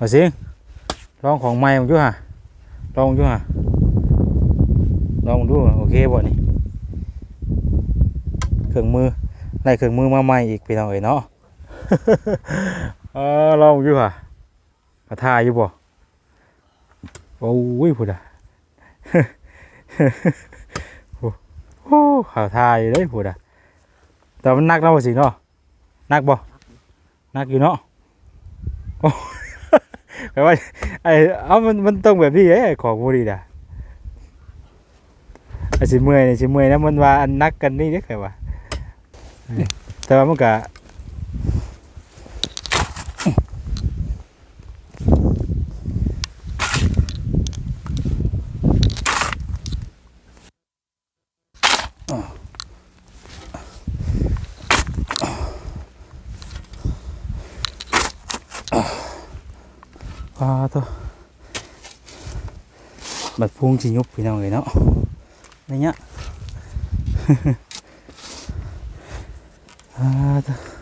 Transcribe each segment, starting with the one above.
มาสิลองของใหม่มึงดูฮะลองดูฮะลองดูโอเคบ่นี่เครื่องมือได้เครื่องมือมาใหม่อีกพี่น้องเอ้ยเนาะเออลองดูฮะมาทายอยู่บ่โอ้ยพูดอะโอ้หข่าทายอยู่เลยพูดอะแต่มันนักเนาะสิเนาะนักบ่นักอยู่เนาะ แปลว่าไอ้เอามันมันต้องแบบนี้เอ้ของบุรีน่ะไอ้สิเมื่อยนี่สิเมื่อยนะมันว่าอันนักกันนี่เด้อแค่ว่าแต่ว่ามันก็ บัดพุงสิยุบพี่น้องเลยเนาะในเนี้ยพ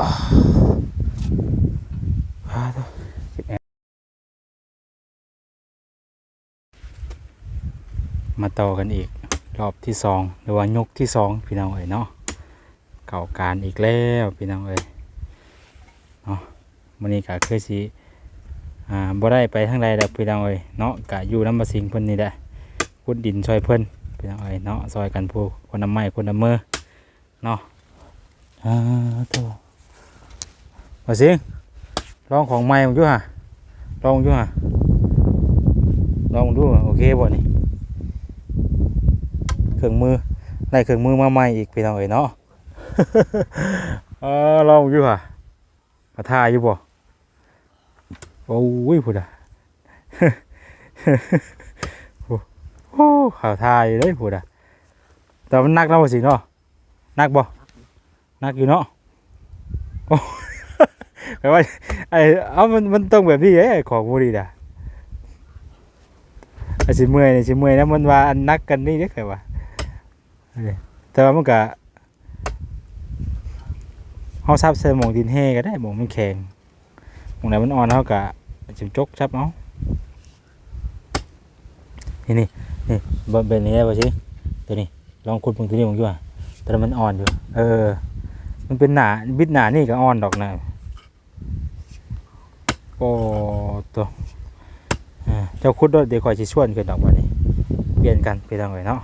มาต่อกันอีกรอบที่สองหรือว่ายกที่สองพี่น้องเอ๋ยเนาะเก่าการอีกแล้วพี่น้องเอ๋ยเนาะมันนี้ก็คือสิอ่าบ่ได้ไปทางใดแล้วพี่น้องเอ๋ยเนาะกะอยู่น้ำมาสิงเพิ่นนี่แหละพุดดินช่วยเพิ่นพี่น้องเอ๋ยเนาะซอยกันผู้คนน้ำไม้คนน้ำมือเนาะอ่าตัว มาสิงลองของใหม่มึงดูฮะลองดูฮะลองดูโอเคบ่นี่เครื่องมือได้เครื่องมือมาใหม่อีกพี่น้องเอ๋ยเนาะเออลองอยู่ค่ะมาทายอยู่บ่โอ้ยพูดอะโอ้ข่าวทายอยู่เลยพูดอะแต่มันนักเนาะบ่สิเนาะนักบ่นักอยู่เนาะ แปลว่าไอ้เอามันมันต้องแบบนี้เอ้ของพวกนี้น่ะไอ้สิเมื่อยนี่สิเมื่อยนะมันว่าอันนักกันนี่เด้อแค่ว่าแต่ว่ามันก็เฮาซับใส่หมองดินแห้ก็ได้หมองมันแข็งหมองไหนมันอ่อนเฮาก็จิมจกซับเอานี่นี่นี่เบิ่งเป็นนี้ได้ป่ะสิตัวนี้ลองขุดเบิ่งตัวนี้มองอยู่อะแต่มันอ่อนอยู่ เออ มันเป็นหนาบิดหนานี่ก็อ่อนดอกนะ โอ้ตัวเจ้าขุดดเดี๋ยวคอยสิชวนกันดอกวันนี้ เปลี่ยนกันไปทางไหนเนาะ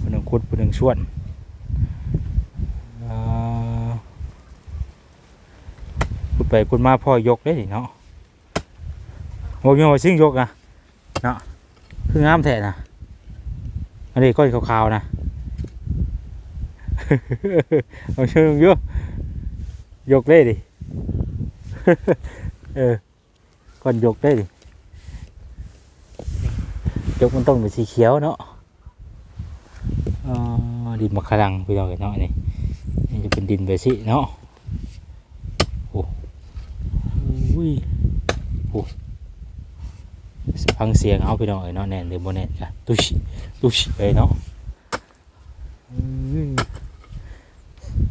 ผู้หนึ่งคุดผู้หนึ่งชวนอ่าคุดไปคุดมาพ่อยกได้ดิเนาะโอ้ยโอ้ยซิ่งยกนะเนาะคืองามแท้นะอันนี้ก้อยขาวๆนะเอาเชิงเยอะ ยกได้ดิ เออก้อนยกได้ดิ ยกมันต้องเป็นสีเขียวเนาะดินมะขลังพี่น้องเห็นเนาะนี่นี่จะเป็นดินแบสิเนาะโอ้ยโอ้ฟังเสียงเอาพี่น้องเห็นเนาะแน่นหรือบ่แน่นกันตุชิตุชิเลยเนาะ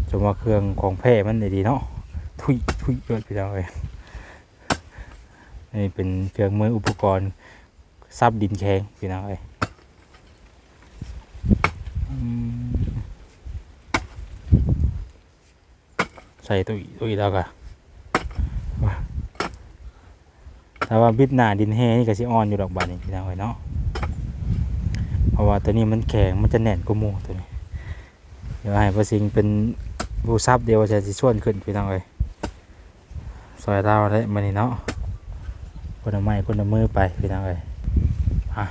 จะมาเครื่องของแพร่มันด้ดีเนาะ ทุยทุยเลยพี่น้องเอ้ยนี่เป็นเครื่องมืออุปกรณ์ซับดินแข็งพี่น้องเอ้ยใส่ตุ้ยตุ้ยแล้วก็ว่าแต่ว่าบิดหน้าดินแห้นี่ก็สิอ่อนอยู่ดอกบานนี่พี่น้องเอ้ยเนาะเพราะว่าตัวนี้มันแข็งมันจะแน่นกว่าหมูตัวนี้เดี๋ยวให้ประสิงเป็นผู้ซับเดียวจะสิส่วนขึ้นพี่น้องเอ้ย ซอยเท้าได้มานี่เนาะคนละไม้คนละมือไปพี่น้องเอ้ยอะ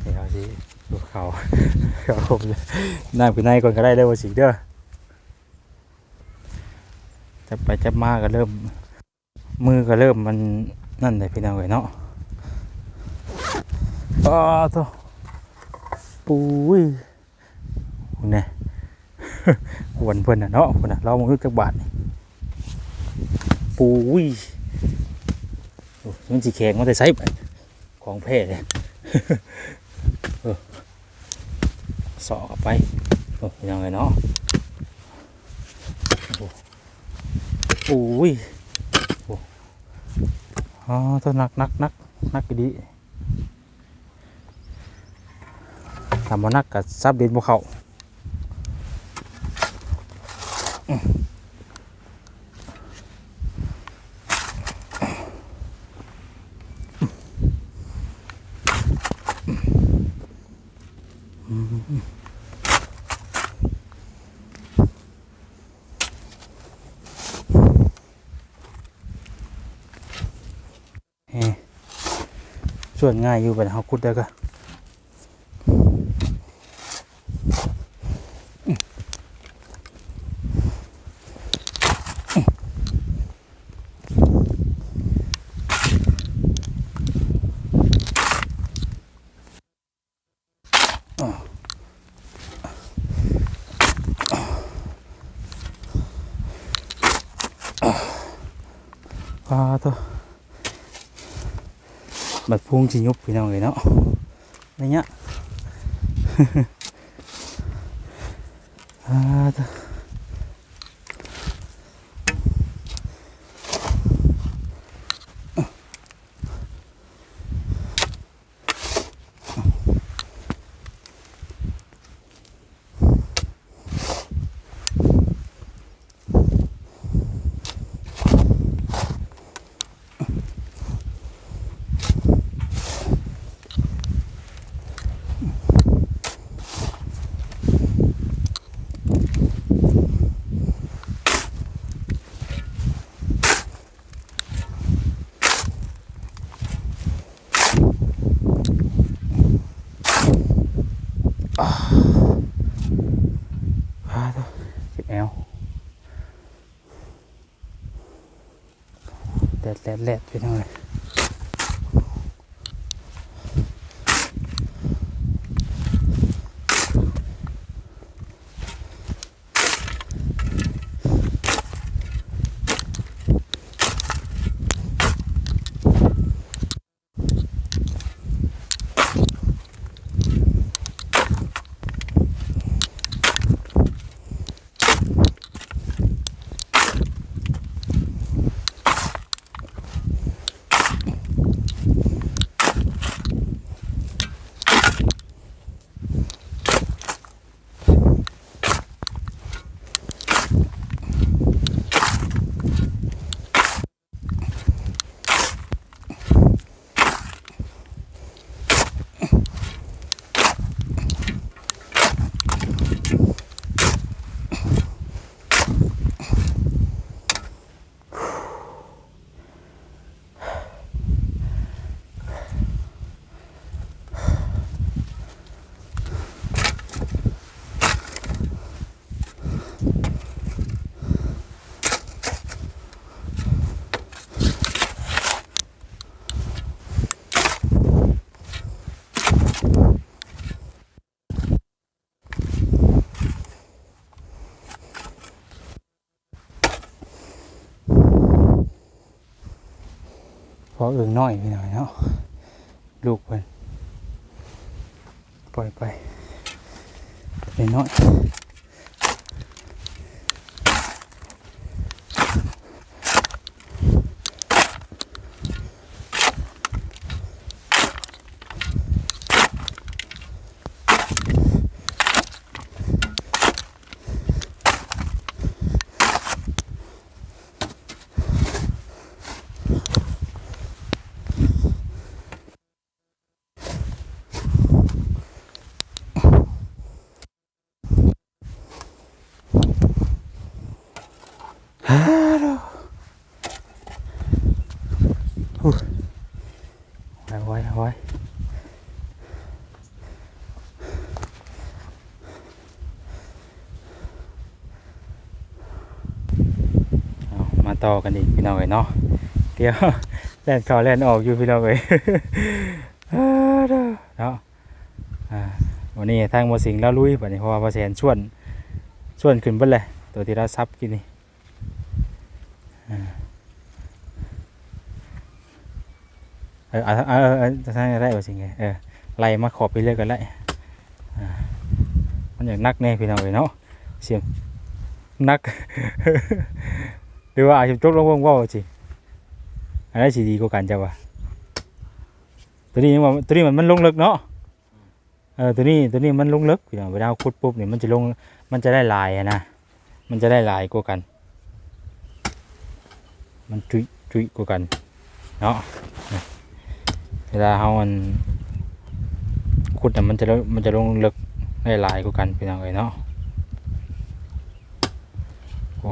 เดี๋ยวสิดูเขาเขาผมนั่งไปในก่อนก็ได้เด้อว่าสิเด้อจะไปจะมาก็เริ่ม มือก็เริ่มมันนั่นเลยพี่น้องเอ้ยเนาะอ้าวโตปุ้ยคุณเนี่ยหวนเพิ่นน่ะเนาะคุณน่ะเรามาอึกจักบาทนี่ ปุ้ยโอ้มันสิแข็งมันได้ใส่ไปของแพ้เลยสอกไปโอ้พี่น้องเนาะโอ้ปุ้ยอ๋อตัวหนักนักนักนักดีทำมานักกับซับเด็ดบ่เขา ส่วนง่ายอยู่แบบเฮาคุดได้ก็ งชิยุบพี่น้องเลยเนาะอะไรเงี้ยอ่ เจ็บแอวแดดแดดแดดไปทั้งเลย อเอื่นน้อยพี่น้อยเนาะลูกเพิ่นปล่อยไปไปน้อย ไว้มาต่อกันอีกพี่น้องเอ้ยเนาะเดี๋ยวแล่นเข้าแล่นออกอยู่พี่น้องเอ้ยเนาะวันนี้ทางบ่สิงแล้วลุยบัดนี้เพราะว่าแสนชวนชวนขึ้นเบิดเลยตัวที่เราซับกินนี่อ่า เออเอาเอาเอาจะทางได้บ่สิงเออไล่มาขอบไปเรื่อยกันไล่มันอย่างนักแน่พี่น้องเอ้ยเนาะเสียงนักหรือว่าอาจจะจกลงวงเว่าสิอันนั้สิดีกว่ากันจ้ะวะตัวนี้ว่าตัวนี้มันมันลงลึกเนาะเออตัวนี้ตัวนี้มันลงลึกพี่น้องเวลาขุดปุ๊บเนี่ยมันจะลงมันจะได้ลายนะมันจะได้ลายกว่ากัน มันจุยจุยกว่ากันเนาะ เวลาเฮามันขุดน่ะมันจะลงมันจะลงลึกได้ลายกว่ากันพี่น้องเอ้ยเนาะโอ้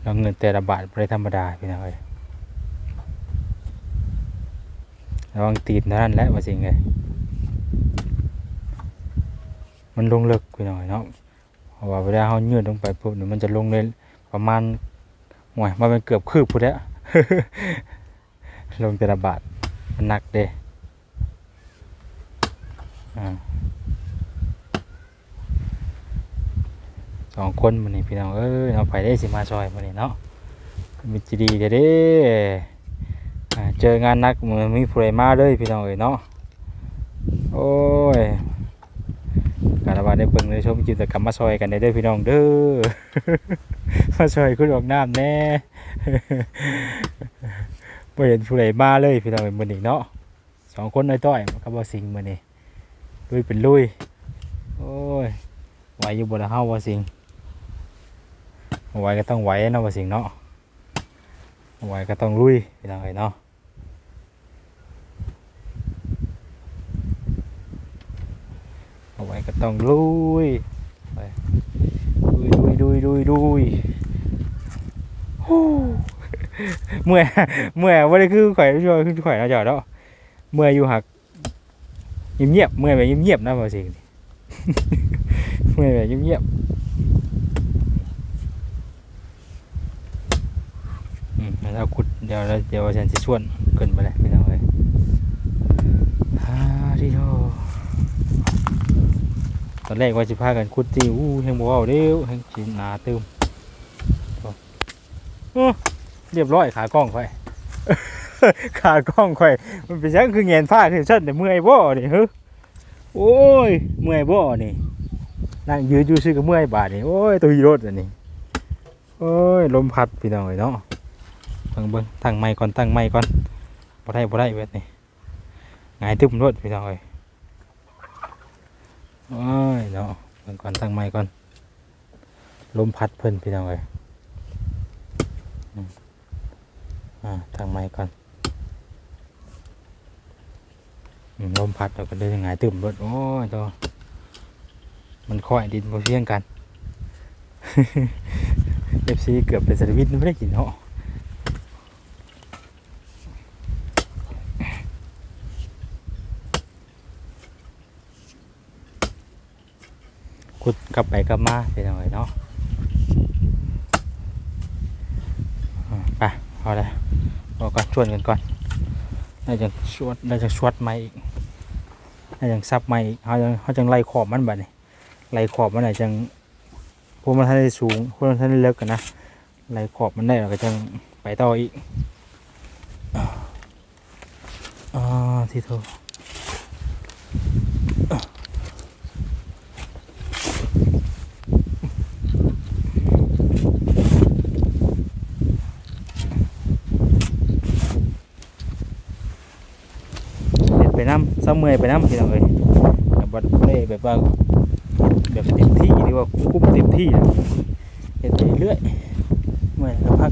แล้วเงินแต่ละบาทไม่ได้ธรรมดาพี่น้องเอ้ยระวังตีนเท่านั้นแหละว่าสิ่งเลยมันลงลึกไปหน่อยเนาะเพราะว่าเวลาเขายืดลงไปปุ๊บเนี่ยมันจะลงเลยประมาณห่วยมันเป็นเกือบคืบพุทธะ ลงแต่ละบาทมันหนักเด้อสองคนมันนี่พี่น้องเอ้ยเอาไปได้สิมาซอยมันนี่เนาะมันจะดีเด้เด้เจองานนักมือนมีผู้ใดมาเลยพี่น้องเอ้ยเนาะโอ้ยการบาได้เบิ่งได้ชมกิจกรรมมาซอยกันได้ด้อพี่น้องเด้อมาซอยคุณออกน้ำแน่ บ่เห็นผู้ใดมาเลยพี่น้องเอ้ยมื้อนี้เนาะสองคนน้อยต้อยมันก็บ่สิงมื้อนี้ลุยเป็นลุยโอ้ยไหวอยู่บ่ละเฮาบ่สิงไหวก็ต้องไหวเนาะบ่สิงเนาะไหวก็ต้องลุยพี่น้องเอ้ยเนาะเอาไว้ก็ต้องลุยไปลุยลุยลุยลุยลุยฮู้ เมื่อยเมื่อยว่าได้คือข่อยช่วยคือข่อยนะจ๊ะเนาะเมื่อยอยู่หักเงียบเมื่อยแบบเงียบๆนะบ่สิเมื่อยแบบเงียบๆอืมแล้วขุดเดี๋ยวเราเดี๋ยวฉันจะชวนเกินไปเลยพี่น้องเลยฮ่าดิโอตอนแรกว่าจะพากันขุดที่อู้แหงบัวเอาเร็วแหงชินนาเติมอ้โอ้ เรียบร้อยขากล้องค่อยขากล้องค่อย มันเป็นยังคือเงียนผ้าคือเส้นแต่เมื่อยบ่นี่ฮึโอ้ยเมื่อยบ่นี่นั่งยืนอยู่ซื้อกับเมื่อยบาดนี่โอ้ยตัวฮีโร่อันนี้โอ้ยลมพัดพี่น้องเลยเนาะเบิ่งเบิ่งตั้งไม้ก่อนตั้งไม้ก่อนบ่ได้บ่ได้เวทนี่หงายตึ้มรถพี่น้องเอ้ยโอ้ยเนาะเบิ่งก่อนตั้งไม้ก่อนลมพัดเพิ่นพี่น้องเอ้ยอืม อ่างไม้ก่อนลมพัดแล้วก็เลยหงายตึ้มรถโอ้ยตัวมันค่อยดินบ่เพียงกันเอฟซีเกือบเป็นสวิทย์ไม่ได้กินเนาะขุดกลับไปกลับมาเป็นยังไงเนาะไปเอาเลย เอาก่อนชวนกันก่อนน่าจะชวดน่าจะชวดไม้อีกน่าจะซับไม้อีกเขาจังเขาจังไล่ขอบมันแบบนี้ไล่ขอบมันไหนจังพวกมันท่านได้สูงพวกมันท่านได้เลิกกันนะไล่ขอบมันได้เราก็จังไปต่ออีกอ่าที่โทเห็ดไปน้ำ เมื่อยไปน้ำพี่น้องเลยแบบว่าเล่แบบว่าแบบเต็มที่หรือว่าคุ้มเต็มที่เห็ดไปเรื่อยเมื่อยก็พัก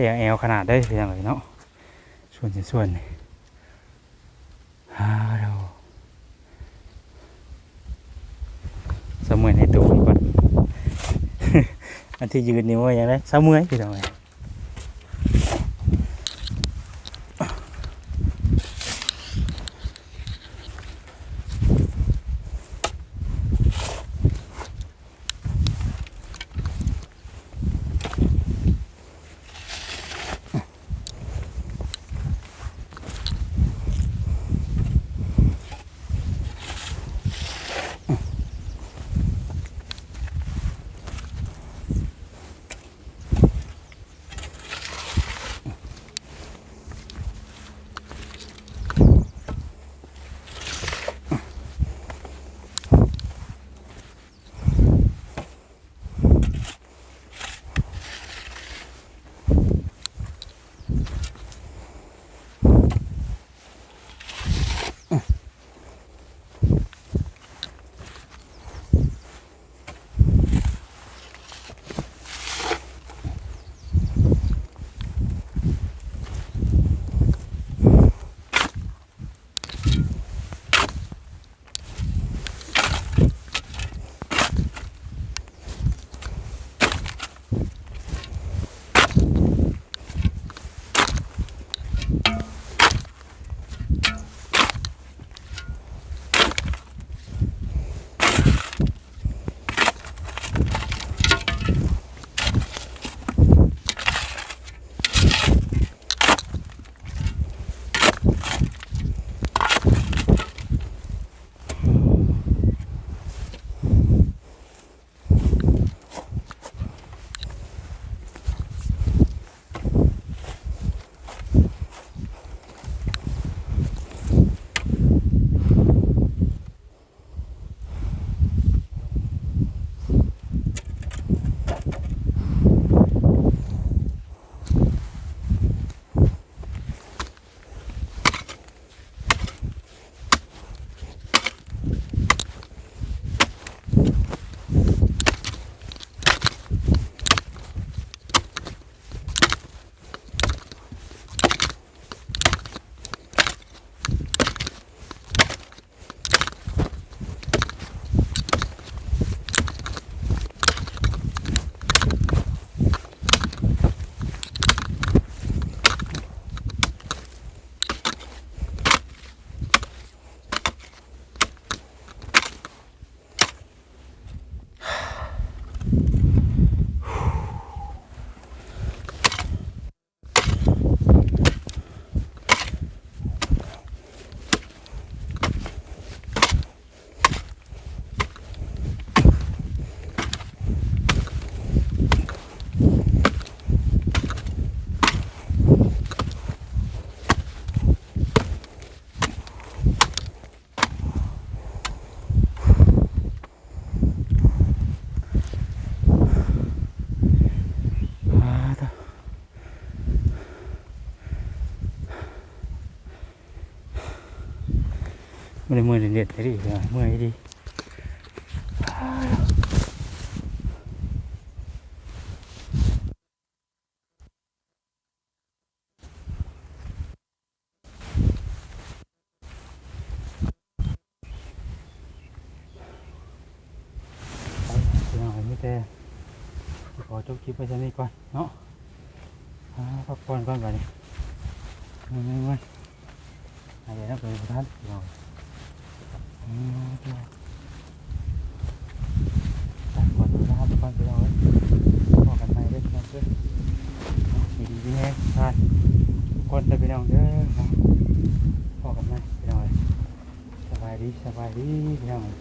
แอลแอลขนาดได้เป็นยังไงเนาะส่วนส่วนฮ่าเราเสมือนในตัวก่อนอันที่ยืนนี่ว่าอย่างไรเสมือนพี่ทำไม ไม่ได้มือเด็ดๆเลยดิเมื่อยดีพี่น้องไม่แต่ขอจบคลิปไปเท่านี้ก่อนเนาะอ่าพักผ่อนก่อนไปนี่ไม่ไม่ไม่อะไรนะเป็นท่านพี่น้องอืมเดี๋ยวพักผ่อนดูนะครับก่อนพี่น้องเอ้ยพอกันใหม่เด้อพี่น้องเด้อมีดีพี่แห้งท่านทุก คนเด้อพี่น้องเด้อเนาะพอกันใหม่พี่น้อยสบายดีสบายดีพี่น้องเอ้ย